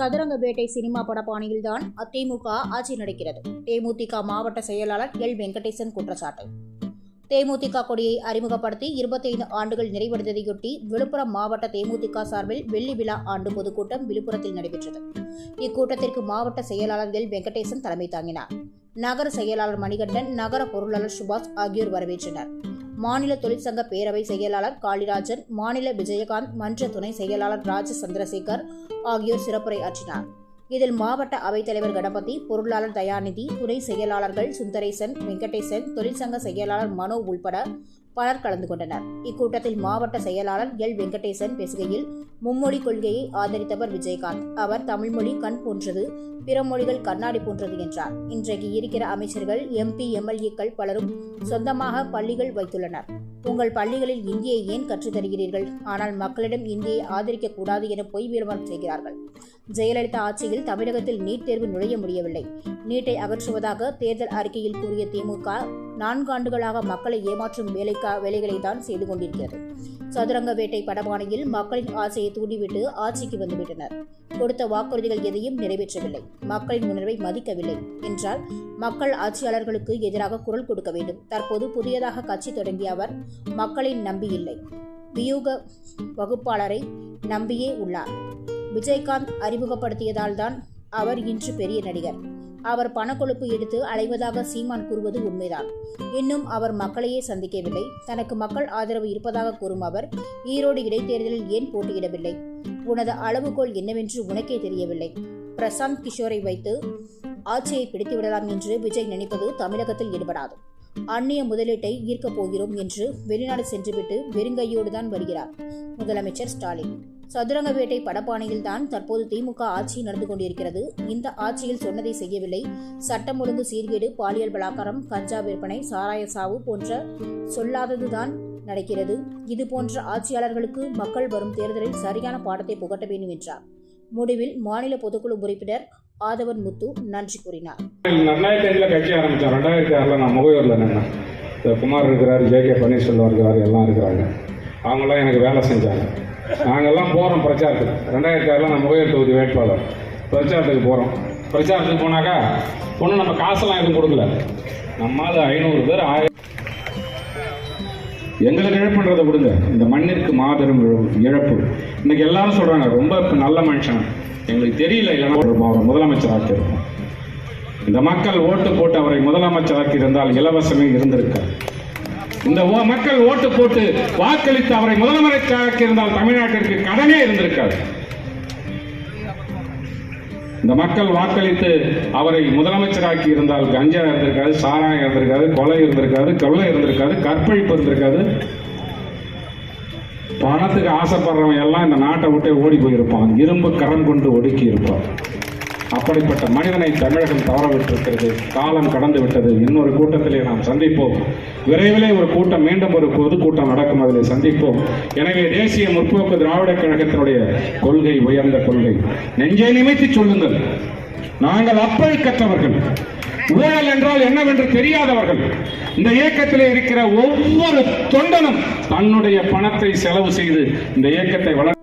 சதுரங்கவேட்டை cinema படப்பாணியில்தான் AIADMK ஆட்சி நடக்கிறது. தேமுதிக மாவட்ட செயலாளர் எல். வெங்கடேசன் குற்றச்சாட்டு. தேமுதிக கொடியை அறிமுகப்படுத்தி இருபத்தைந்து ஆண்டுகள் நிறைவடைந்ததையொட்டி விழுப்புரம் மாவட்ட தேமுதிக சார்பில் வெள்ளி விழா ஆண்டு பொதுக்கூட்டம் விழுப்புரத்தில் நடைபெற்றது. இக்கூட்டத்திற்கு மாவட்ட செயலாளர் எல். வெங்கடேசன் தலைமை தாங்கினார். நகர செயலாளர் மணிகண்டன் நகர பொருளாளர் சுபாஷ் ஆகியோர் வரவேற்றனர். மாநில தொழிற்சங்க பேரவை செயலாளர் காளிராஜன் மாநில விஜயகாந்த் மன்ற துணை செயலாளர் ராஜ சந்திரசேகர் ஆகியோர் சிறப்புரை ஆற்றினார். இதில் மாவட்ட அவைத்தலைவர் கணபதி பொருளாளர் தயாநிதி துணை செயலாளர்கள் சுந்தரேசன் வெங்கடேசன் தொழிற்சங்க செயலாளர் மனோ உள்பட பலர் கலந்து கொண்டனர். இக்கூட்டத்தில் மாவட்ட செயலாளர் எல். வெங்கடேசன் பேசுகையில் மும்மொழி கொள்கையை ஆதரித்தவர் விஜயகாந்த். அவர் தமிழ்மொழி கண் போன்றது பிற மொழிகள் கண்ணாடி போன்றது என்றார். இன்றைக்கு இருக்கிற அமைச்சர்கள் எம்பி எம்எல்ஏக்கள் பலரும் சொந்தமாக பள்ளிகள் வைத்துள்ளனர். உங்கள் பள்ளிகளில் இந்தியை ஏன் கற்றுத்தருகிறீர்கள்? ஆனால் மக்களிடம் இந்தியை ஆதரிக்க கூடாது என பொய் விளம்பரம் செய்கிறார்கள். ஜெயலலிதா ஆட்சியில் தமிழகத்தில் நீட் தேர்வு நுழைய முடியவில்லை. நீட்டை அகற்றுவதாக தேர்தல் அறிக்கையில் கூறிய திமுக நான்காண்டுகளாக மக்களை ஏமாற்றும் வேலைக்கா வேலைகளை தான் செய்து கொண்டிருக்கிறது. சதுரங்க வேட்டை படபானையில் மக்களின் ஆசையை தூண்டிவிட்டு ஆட்சிக்கு வந்துவிட்டனர். கொடுத்த வாக்குறுதிகள் எதையும் நிறைவேற்றவில்லை. மக்களின் உணர்வை மதிக்கவில்லை. என்றால் மக்கள் ஆட்சியாளர்களுக்கு எதிராக குரல் கொடுக்க வேண்டும். தற்போது புதியதாக கட்சி தொடங்கிய அவர் மக்களை நம்பியில்லை. வியூக வகுப்பாளரை நம்பியே உள்ளார். விஜயகாந்த் அறிமுகப்படுத்தியதால் தான் அவர் இன்று பெரிய நடிகர். அவர் பணக்கொழுப்பு எடுத்து அலைவதாக சீமான் கூறுவது உண்மைதான். இன்னும் அவர் மக்களையே சந்திக்கவில்லை. தனக்கு மக்கள் ஆதரவு இருப்பதாக கூறும் அவர் ஈரோடு இடைத்தேர்தலில் ஏன் போட்டியிடவில்லை? உனது அளவுகோல் என்னவென்று உனக்கே தெரியவில்லை. பிரசாந்த் கிஷோரை வைத்து ஆட்சியை பிடித்துவிடலாம் என்று விஜய் நினைப்பது தமிழகத்தில் ஈடுபடாது அந்நிய முதலீட்டை ஈர்க்கப் போகிறோம் என்று வெளிநாடு சென்றுவிட்டு வெறுங்கையோடு தான் வருகிறார் முதலமைச்சர் ஸ்டாலின். சதுரங்க வேட்டை படப்பானையில் தான் தற்போது திமுக ஆட்சி நடந்து கொண்டிருக்கிறது. இந்த ஆட்சியில் சொன்னதை செய்யவில்லை. சட்டம் ஒழுங்கு சீர்கேடு பாலியல் பலாக்காரம் கஞ்சா விற்பனை சாராய சாவு போன்ற சொல்லாததுதான் நடக்கிறது. இது போன்ற ஆட்சியாளர்களுக்கு மக்கள் வரும் தேர்தலில் சரியான பாடத்தை புகட்ட வேண்டும் என்றார். முடிவில் மாநில பொதுக்குழு உறுப்பினர் ஆதவன் முத்து நன்றி கூறினார். ரெண்டாயிரத்தி கட்சி ஆரம்பித்தோம் ரெண்டாயிரத்தி ஆறில் நான் குமார் இருக்கிறார் ஜே கே பன்னீர்செல்வம் இருக்கிறார் எல்லாம் இருக்கிறாங்க. அவங்களாம் எனக்கு வேலை செஞ்சாங்க. நாங்கள்லாம் போகிறோம் பிரச்சாரத்துக்கு. ரெண்டாயிரத்தி ஆறில் நான் உயர் தொகுதி வேட்பாளர். பிரச்சாரத்துக்கு போகிறோம் பிரச்சாரத்துக்கு போனாக்கா ஒன்றும் நம்ம காசெல்லாம் எதுவும் கொடுக்கல. நம்மால் ஐநூறு பேர் ஆயிரம் எங்களுக்கு இழப்புன்றதை விடுங்க. இந்த மண்ணிற்கு மாபெரும் இழப்பு- இன்னைக்கு எல்லாரும் சொல்றாங்க ரொம்ப நல்ல மனுஷன். எங்களுக்கு தெரியல இல்லைன்னா ஒரு அவரை முதலமைச்சர் ஆக்கியிருக்கோம் இந்த மக்கள் ஓட்டு போட்டு அவரை முதலமைச்சர் ஆக்கியிருந்தால் இலவசமே இருந்திருக்காரு இந்த ஓ- மக்கள் ஓட்டு போட்டு வாக்களித்து அவரை முதலமைச்சர் ஆக்கியிருந்தால் தமிழ்நாட்டிற்கு கடனே இருந்திருக்காது. இந்த மக்கள் வாக்களித்து அவரை முதலமைச்சராக்கி இருந்தால் கஞ்சா இருந்திருக்காது சாராயம் இருந்திருக்காது கொலை இருந்திருக்காது கொள்ளை இருந்திருக்காது கற்பழிப்பு இருந்திருக்காது. பணத்துக்கு ஆசைப்படுறவன் எல்லாம் இந்த நாட்டை விட்டே ஓடி போயிருப்பான். இரும்பு கரம் கொண்டு ஒடுக்கி இருப்பான் அப்படிப்பட்ட மனிதனை தமிழகம் தவறவிட்டிருக்கிறது. காலம் கடந்து விட்டது இன்னொரு கூட்டத்திலே நாம் சந்திப்போம். விரைவிலே ஒரு கூட்டம் மீண்டும் ஒரு பொதுக்கூட்டம் நடக்கும். அதில் சந்திப்போம். எனவே தேசிய முற்போக்கு திராவிட கழகத்தினுடைய கொள்கை உயர்ந்த கொள்கை. நெஞ்சை நிமைத்து சொல்லுங்கள். நாங்கள் அப்பழி கற்றவர்கள். ஊழல் என்றால் என்னவென்று தெரியாதவர்கள். இந்த இயக்கத்தில் இருக்கிற ஒவ்வொரு தொண்டனும் தன்னுடைய பணத்தை செலவு செய்து இந்த இயக்கத்தை வளர்த்து